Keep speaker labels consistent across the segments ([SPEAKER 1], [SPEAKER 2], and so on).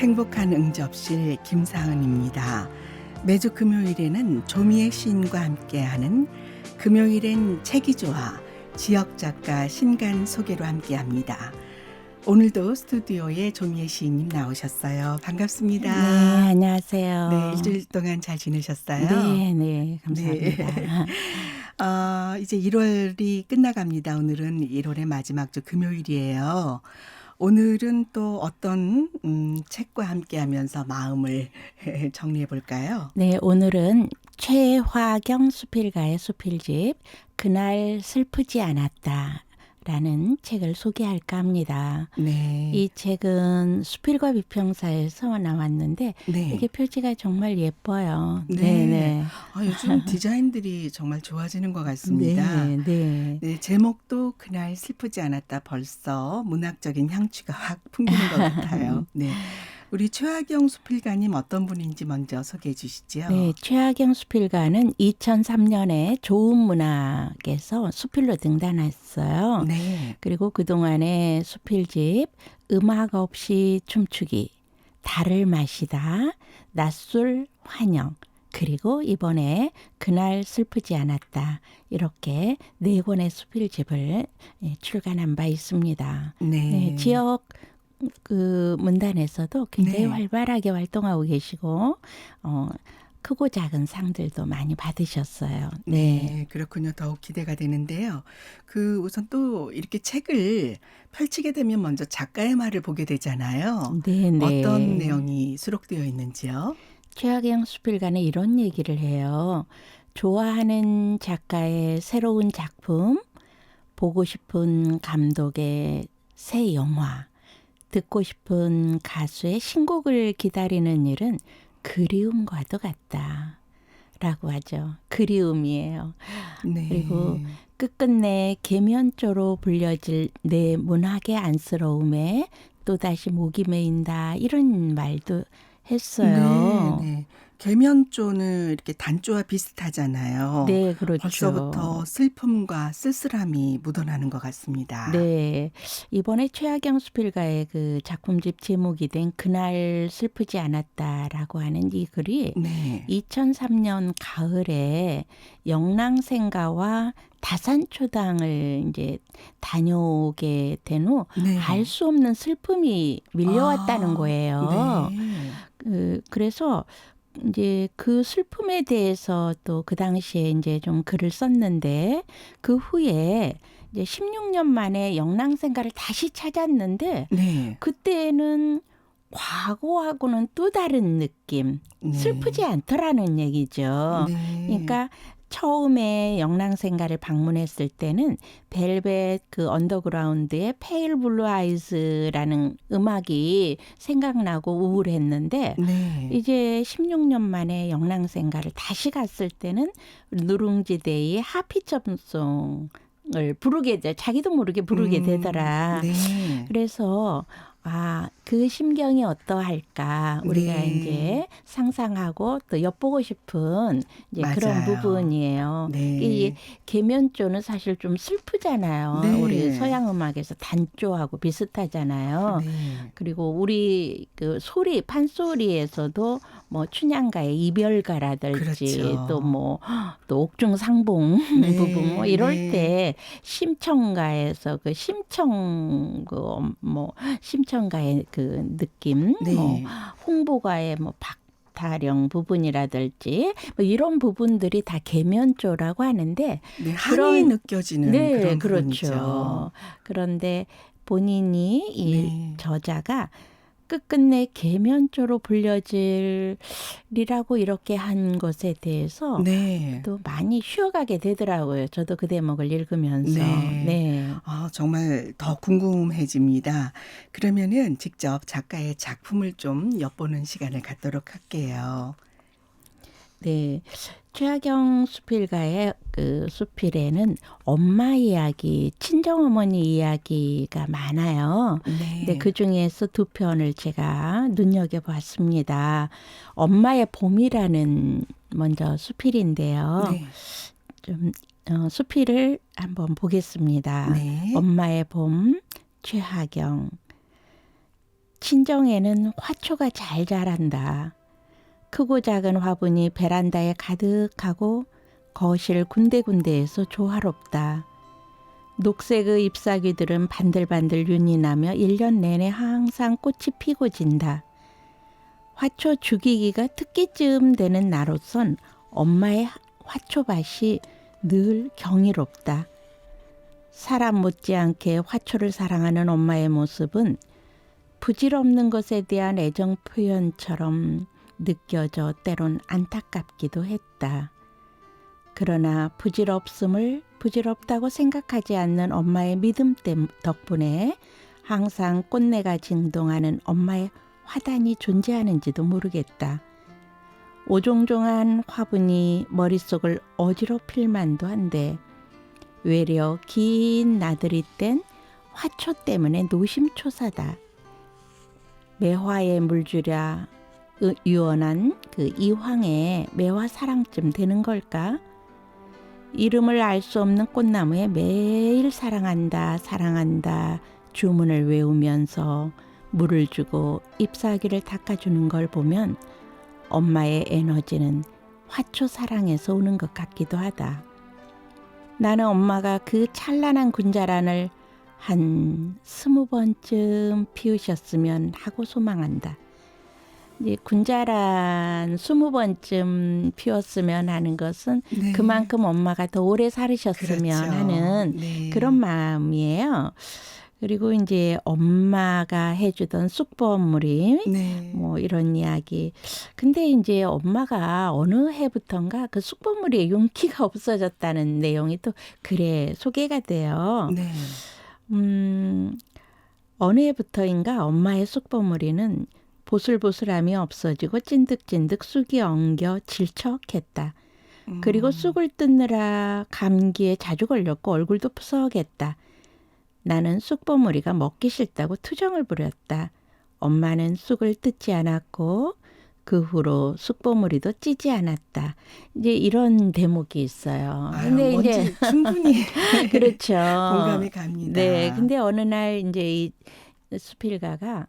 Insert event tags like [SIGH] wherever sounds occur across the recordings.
[SPEAKER 1] 행복한 응접실 김사은입니다. 매주 금요일에는 조미애 시인과 함께하는 금요일엔 책이 좋아 지역 작가 신간 소개로 함께합니다. 오늘도 스튜디오에 조미애 시인님 나오셨어요. 반갑습니다.
[SPEAKER 2] 네, 안녕하세요.
[SPEAKER 1] 네, 일주일 동안 잘 지내셨어요?
[SPEAKER 2] 네, 네, 감사합니다. [LAUGHS]
[SPEAKER 1] 어, 이제 1월이 끝나갑니다. 오늘은 1월의 마지막 주 금요일이에요. 오늘은 또 어떤 음, 책과 함께 하면서 마음을 [LAUGHS] 정리해 볼까요?
[SPEAKER 2] 네, 오늘은 최화경 수필가의 수필집 그날 슬프지 않았다. 라는 책을 소개할까 합니다.
[SPEAKER 1] 네,
[SPEAKER 2] 이 책은 수필과 비평사에서 나왔는데
[SPEAKER 1] 네.
[SPEAKER 2] 이게 표지가 정말 예뻐요.
[SPEAKER 1] 네.
[SPEAKER 2] 네,
[SPEAKER 1] 아, 요즘 [LAUGHS] 디자인들이 정말 좋아지는 것 같습니다.
[SPEAKER 2] 네, 네.
[SPEAKER 1] 네, 제목도 그날 슬프지 않았다 벌써 문학적인 향취가 확 풍기는 것 같아요. [LAUGHS] 네. 우리 최하경 수필가님 어떤 분인지 먼저 소개해 주시죠.
[SPEAKER 2] 네, 최하경 수필가는 2003년에 좋은 문학에서 수필로 등단했어요.
[SPEAKER 1] 네.
[SPEAKER 2] 그리고 그동안의 수필집 음악 없이 춤추기, 달을 마시다, 낯술 환영, 그리고 이번에 그날 슬프지 않았다. 이렇게 네 권의 수필집을 예, 출간한 바 있습니다.
[SPEAKER 1] 네.
[SPEAKER 2] 네, 지역 그 문단에서도 굉장히
[SPEAKER 1] 네.
[SPEAKER 2] 활발하게 활동하고 계시고 어 크고 작은 상들도 많이 받으셨어요. 네.
[SPEAKER 1] 네, 그렇군요. 더욱 기대가 되는데요. 그 우선 또 이렇게 책을 펼치게 되면 먼저 작가의 말을 보게 되잖아요.
[SPEAKER 2] 네, 네.
[SPEAKER 1] 어떤 내용이 수록되어 있는지요?
[SPEAKER 2] 최하경 수필가는 이런 얘기를 해요. 좋아하는 작가의 새로운 작품, 보고 싶은 감독의 새 영화, 듣고 싶은 가수의 신곡을 기다리는 일은 그리움과도 같다. 라고 하죠. 그리움이에요.
[SPEAKER 1] 네.
[SPEAKER 2] 그리고 끝끝내 계면조로 불려질 내 문학의 안쓰러움에 또다시 목이 메인다. 이런 말도 했어요.
[SPEAKER 1] 네, 네. 계면조는 이렇게 단조와 비슷하잖아요.
[SPEAKER 2] 네, 그렇죠.
[SPEAKER 1] 벌써부터 슬픔과 쓸쓸함이 묻어나는 것 같습니다.
[SPEAKER 2] 네. 이번에 최하경 수필가의 그 작품집 제목이 된 그날 슬프지 않았다라고 하는 이 글이
[SPEAKER 1] 네.
[SPEAKER 2] 2003년 가을에 영랑생가와 다산초당을 이제 다녀오게 된후
[SPEAKER 1] 네.
[SPEAKER 2] 알수 없는 슬픔이 밀려왔다는
[SPEAKER 1] 아,
[SPEAKER 2] 거예요.
[SPEAKER 1] 네.
[SPEAKER 2] 그, 그래서 이제 그 슬픔에 대해서 또 그 당시에 이제 좀 글을 썼는데 그 후에 이제 16년 만에 영랑생가를 다시 찾았는데
[SPEAKER 1] 네.
[SPEAKER 2] 그때는 과거하고는 또 다른 느낌,
[SPEAKER 1] 네.
[SPEAKER 2] 슬프지 않더라는 얘기죠.
[SPEAKER 1] 네.
[SPEAKER 2] 그러니까 처음에 영랑생가를 방문했을 때는 벨벳 그 언더그라운드의 페일 블루 아이즈라는 음악이 생각나고 우울했는데
[SPEAKER 1] 네.
[SPEAKER 2] 이제 16년 만에 영랑생가를 다시 갔을 때는 누룽지데이의 하피점송 을 부르게 돼 자기도 모르게 부르게
[SPEAKER 1] 음,
[SPEAKER 2] 되더라.
[SPEAKER 1] 네.
[SPEAKER 2] 그래서 아, 그 심경이 어떠할까 우리가
[SPEAKER 1] 네.
[SPEAKER 2] 이제 상상하고 또 엿보고 싶은 이제 그런
[SPEAKER 1] 맞아요.
[SPEAKER 2] 부분이에요.
[SPEAKER 1] 네.
[SPEAKER 2] 이 계면조는 사실 좀 슬프잖아요.
[SPEAKER 1] 네.
[SPEAKER 2] 우리 서양 음악에서 단조하고 비슷하잖아요.
[SPEAKER 1] 네.
[SPEAKER 2] 그리고 우리 그 소리 판소리에서도 뭐 춘향가의 이별가라든지
[SPEAKER 1] 그렇죠.
[SPEAKER 2] 또뭐 또 옥중상봉
[SPEAKER 1] 네, [LAUGHS]
[SPEAKER 2] 부분 뭐 이럴
[SPEAKER 1] 네.
[SPEAKER 2] 때 심청가에서 그 심청 그 뭐 심청가의 그 느낌
[SPEAKER 1] 네.
[SPEAKER 2] 뭐 홍보가의 뭐 박타령 부분이라든지 뭐 이런 부분들이 다 계면조라고 하는데
[SPEAKER 1] 네, 한이
[SPEAKER 2] 그런-
[SPEAKER 1] 느껴지는
[SPEAKER 2] 네,
[SPEAKER 1] 그런
[SPEAKER 2] 그렇죠.
[SPEAKER 1] 부분이죠.
[SPEAKER 2] 그런데 본인이 이
[SPEAKER 1] 네.
[SPEAKER 2] 저자가 끝끝내 계면조로 불려질이라고 이렇게 한 것에 대해서
[SPEAKER 1] 네.
[SPEAKER 2] 또 많이 쉬어가게 되더라고요. 저도 그 대목을 읽으면서.
[SPEAKER 1] 네.
[SPEAKER 2] 네.
[SPEAKER 1] 아, 정말 더 궁금해집니다. 그러면은 직접 작가의 작품을 좀 엿보는 시간을 갖도록 할게요.
[SPEAKER 2] 네. 최하경 수필가의 그 수필에는 엄마 이야기, 친정어머니 이야기가 많아요.
[SPEAKER 1] 네.
[SPEAKER 2] 근데 그 중에서 두 편을 제가 눈여겨봤습니다. 엄마의 봄이라는 먼저 수필인데요.
[SPEAKER 1] 네.
[SPEAKER 2] 좀 어, 수필을 한번 보겠습니다.
[SPEAKER 1] 네.
[SPEAKER 2] 엄마의 봄 최하경 친정에는 화초가 잘 자란다. 크고 작은 화분이 베란다에 가득하고 거실 군데군데에서 조화롭다. 녹색의 잎사귀들은 반들반들 윤이 나며 일년 내내 항상 꽃이 피고 진다. 화초 죽이기가 특기쯤 되는 나로선 엄마의 화초밭이 늘 경이롭다. 사람 못지않게 화초를 사랑하는 엄마의 모습은 부질없는 것에 대한 애정 표현처럼 느껴져 때론 안타깝기도 했다. 그러나 부질없음을 부질없다고 생각하지 않는 엄마의 믿음 땜- 덕분에 항상 꽃내가 진동하는 엄마의 화단이 존재하는지도 모르겠다. 오종종한 화분이 머릿속을 어지럽힐 만도 한데 외려 긴 나들이 땐 화초 때문에 노심초사다. 매화에 물주랴 으- 유언한 그 이황의 매화 사랑쯤 되는 걸까? 이름을 알 수 없는 꽃나무에 매일 사랑한다, 사랑한다 주문을 외우면서 물을 주고 잎사귀를 닦아주는 걸 보면 엄마의 에너지는 화초 사랑에서 오는 것 같기도 하다. 나는 엄마가 그 찬란한 군자란을 한 스무 번쯤 피우셨으면 하고 소망한다. 이제 군자란 스무 번쯤 피웠으면 하는 것은
[SPEAKER 1] 네.
[SPEAKER 2] 그만큼 엄마가 더 오래 살으셨으면
[SPEAKER 1] 그렇죠.
[SPEAKER 2] 하는
[SPEAKER 1] 네.
[SPEAKER 2] 그런 마음이에요. 그리고 이제 엄마가 해주던 쑥버무림
[SPEAKER 1] 네.
[SPEAKER 2] 뭐 이런 이야기. 근데 이제 엄마가 어느 해부턴가 그 쑥버무리에 용기가 [LAUGHS] 없어졌다는 내용이 또 글에 소개가 돼요.
[SPEAKER 1] 네.
[SPEAKER 2] 음, 어느 해부터인가 엄마의 쑥버무리는 보슬보슬함이 없어지고 찐득찐득 쑥이 엉겨 질척했다.
[SPEAKER 1] 음.
[SPEAKER 2] 그리고 쑥을 뜯느라 감기에 자주 걸렸고 얼굴도 푸석했다. 나는 쑥버무리가 먹기 싫다고 투정을 부렸다. 엄마는 쑥을 뜯지 않았고 그 후로 쑥버무리도 찌지 않았다. 이제 이런 대목이 있어요.
[SPEAKER 1] 아유,
[SPEAKER 2] 근데 이제
[SPEAKER 1] 충분히 [LAUGHS]
[SPEAKER 2] 그렇죠.
[SPEAKER 1] 공감이 갑니다.
[SPEAKER 2] 네, 근데 어느 날 이제 이 수필가가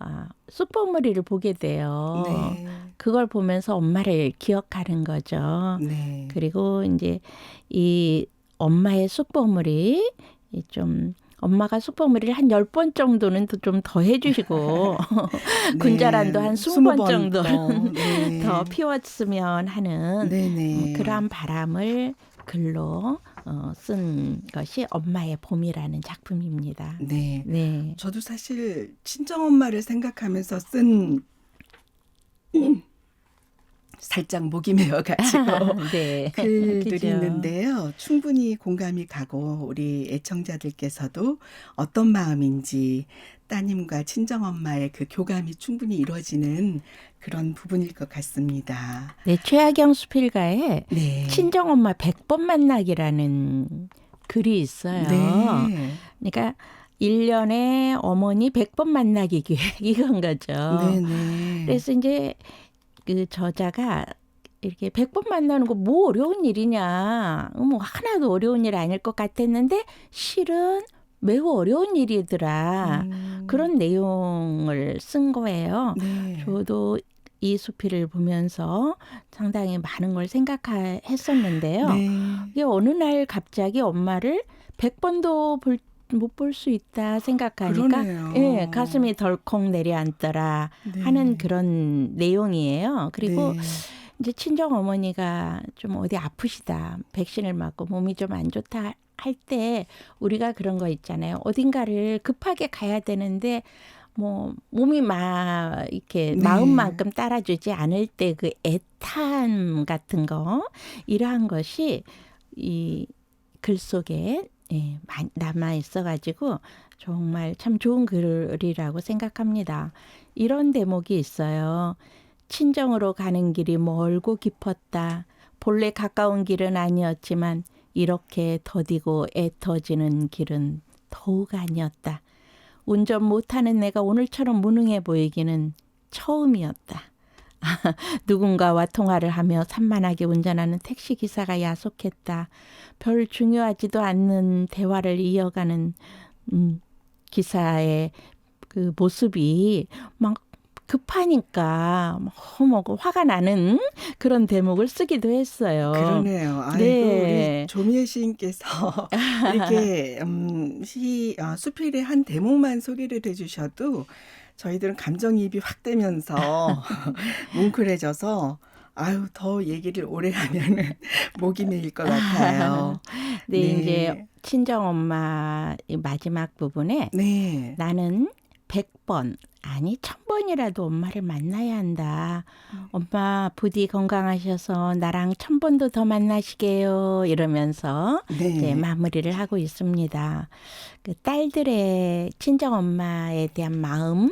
[SPEAKER 2] 아, 쑥버무리를 보게 돼요.
[SPEAKER 1] 네.
[SPEAKER 2] 그걸 보면서 엄마를 기억하는 거죠.
[SPEAKER 1] 네.
[SPEAKER 2] 그리고 이제 이 엄마의 쑥버무리 이좀 엄마가 쑥버무리를 한 열 번 정도는 좀 더 해주시고 [LAUGHS] [LAUGHS] 군자란도 한 스무 번 정도는 [LAUGHS]
[SPEAKER 1] 네.
[SPEAKER 2] 더 피웠으면 하는
[SPEAKER 1] 네네.
[SPEAKER 2] 어, 그러한 바람을 글로 어, 쓴 것이 엄마의 봄이라는 작품입니다.
[SPEAKER 1] 네.
[SPEAKER 2] 네.
[SPEAKER 1] 저도 사실 친정 엄마를 생각하면서 쓴 살짝 목이 메어가지고 [LAUGHS]
[SPEAKER 2] 네.
[SPEAKER 1] 글들이
[SPEAKER 2] 그죠.
[SPEAKER 1] 있는데요. 충분히 공감이 가고 우리 애청자들께서도 어떤 마음인지 따님과 친정 엄마의 그 교감이 충분히 이루어지는 그런 부분일 것 같습니다.
[SPEAKER 2] 네, 최하경 수필가의
[SPEAKER 1] 네.
[SPEAKER 2] 친정 엄마 100번 만나기라는 글이 있어요.
[SPEAKER 1] 네.
[SPEAKER 2] 그러니까 1년에 어머니 100번 만나기 기획 [LAUGHS] 이건 거죠.
[SPEAKER 1] 네네.
[SPEAKER 2] 그래서 이제 그 저자가 이렇게 100번 만나는 거 뭐 어려운 일이냐. 뭐 하나도 어려운 일 아닐 것 같았는데 실은 매우 어려운 일이더라.
[SPEAKER 1] 음.
[SPEAKER 2] 그런 내용을 쓴 거예요.
[SPEAKER 1] 네.
[SPEAKER 2] 저도 이 수필을 보면서 상당히 많은 걸 생각했었는데요.
[SPEAKER 1] 네.
[SPEAKER 2] 이게 어느 날 갑자기 엄마를 100번도 볼, 못 볼 수 있다 생각하니까
[SPEAKER 1] 그러네요.
[SPEAKER 2] 예, 가슴이 덜컥 내려앉더라
[SPEAKER 1] 네.
[SPEAKER 2] 하는 그런 내용이에요. 그리고
[SPEAKER 1] 네.
[SPEAKER 2] 이제 친정 어머니가 좀 어디 아프시다. 백신을 맞고 몸이 좀 안 좋다 할 때 우리가 그런 거 있잖아요. 어딘가를 급하게 가야 되는데 뭐 몸이 막 이렇게
[SPEAKER 1] 네.
[SPEAKER 2] 마음만큼 따라주지 않을 때 그 애탄 같은 거 이러한 것이 이 글 속에 예, 남아 있어가지고 정말 참 좋은 글이라고 생각합니다. 이런 대목이 있어요. 친정으로 가는 길이 멀고 깊었다. 본래 가까운 길은 아니었지만 이렇게 더디고 애터지는 길은 더욱 아니었다. 운전 못하는 내가 오늘처럼 무능해 보이기는 처음이었다. [LAUGHS] 누군가와 통화를 하며 산만하게 운전하는 택시 기사가 야속했다. 별 중요하지도 않는 대화를 이어가는 음, 기사의 그 모습이 막 급하니까 그 화가 나는 그런 대목을 쓰기도 했어요.
[SPEAKER 1] 그러네요. 아이고
[SPEAKER 2] 네.
[SPEAKER 1] 우리 조미애 시인께서 [LAUGHS] 이렇게 음, 시 아, 수필의 한 대목만 소개를 해주셔도 저희들은 감정이입이 확 되면서 [LAUGHS] 뭉클해져서 아유 더 얘기를 오래 하면은 [LAUGHS] 목이 메일 것 같아요.
[SPEAKER 2] 네, [LAUGHS]
[SPEAKER 1] 네.
[SPEAKER 2] 이제 친정 엄마 이 마지막 부분에
[SPEAKER 1] 네.
[SPEAKER 2] 나는 100번 아니 1000번이라도 엄마를 만나야 한다.
[SPEAKER 1] 음.
[SPEAKER 2] 엄마 부디 건강하셔서 나랑 1000번도 더 만나시게요. 이러면서
[SPEAKER 1] 네.
[SPEAKER 2] 이제 마무리를 하고 있습니다. 그 딸들의 친정 엄마에 대한 마음을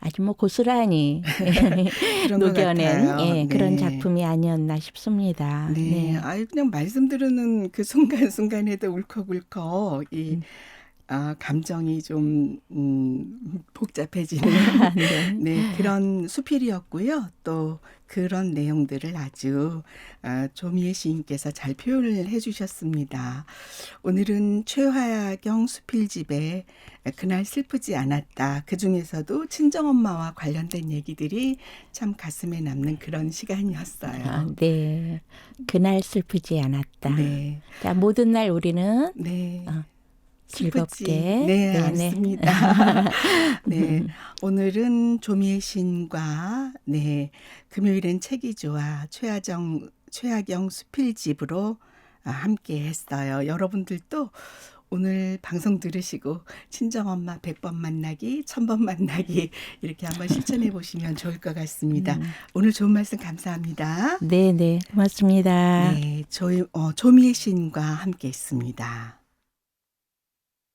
[SPEAKER 2] 아주 뭐 고스란히 [LAUGHS]
[SPEAKER 1] 그런 것
[SPEAKER 2] 녹여낸. 예, 그런
[SPEAKER 1] 네.
[SPEAKER 2] 작품이 아니었나 싶습니다.
[SPEAKER 1] 네. 아유 그냥 말씀 들으는 그 순간 순간에도 울컥울컥 이
[SPEAKER 2] 음.
[SPEAKER 1] 아, 감정이 좀 음, 복잡해지는 [LAUGHS]
[SPEAKER 2] 네.
[SPEAKER 1] 네, 그런 수필이었고요. 또 그런 내용들을 아주 아, 조미애 시인께서 잘 표현을 해주셨습니다. 오늘은 최화경 수필집에 그날 슬프지 않았다. 그 중에서도 친정엄마와 관련된 얘기들이 참 가슴에 남는 그런 시간이었어요.
[SPEAKER 2] 아, 네. 그날 슬프지 않았다.
[SPEAKER 1] 네,
[SPEAKER 2] 자, 모든 날 우리는
[SPEAKER 1] 네.
[SPEAKER 2] 어, 즐겁게.
[SPEAKER 1] 네,
[SPEAKER 2] 네네.
[SPEAKER 1] 맞습니다. [LAUGHS] 네, 오늘은 조미애 시인과 네 금요일엔 책이 좋아 최하정 최하경 수필집으로 아, 함께 했어요. 여러분들도 오늘 방송 들으시고 친정엄마 100번 만나기, 1000번 만나기 이렇게 한번 실천해 보시면 좋을 것 같습니다.
[SPEAKER 2] 음.
[SPEAKER 1] 오늘 좋은 말씀 감사합니다.
[SPEAKER 2] 네, 네. 고맙습니다.
[SPEAKER 1] 네, 조, 어, 조미애 시인과 함께 했습니다.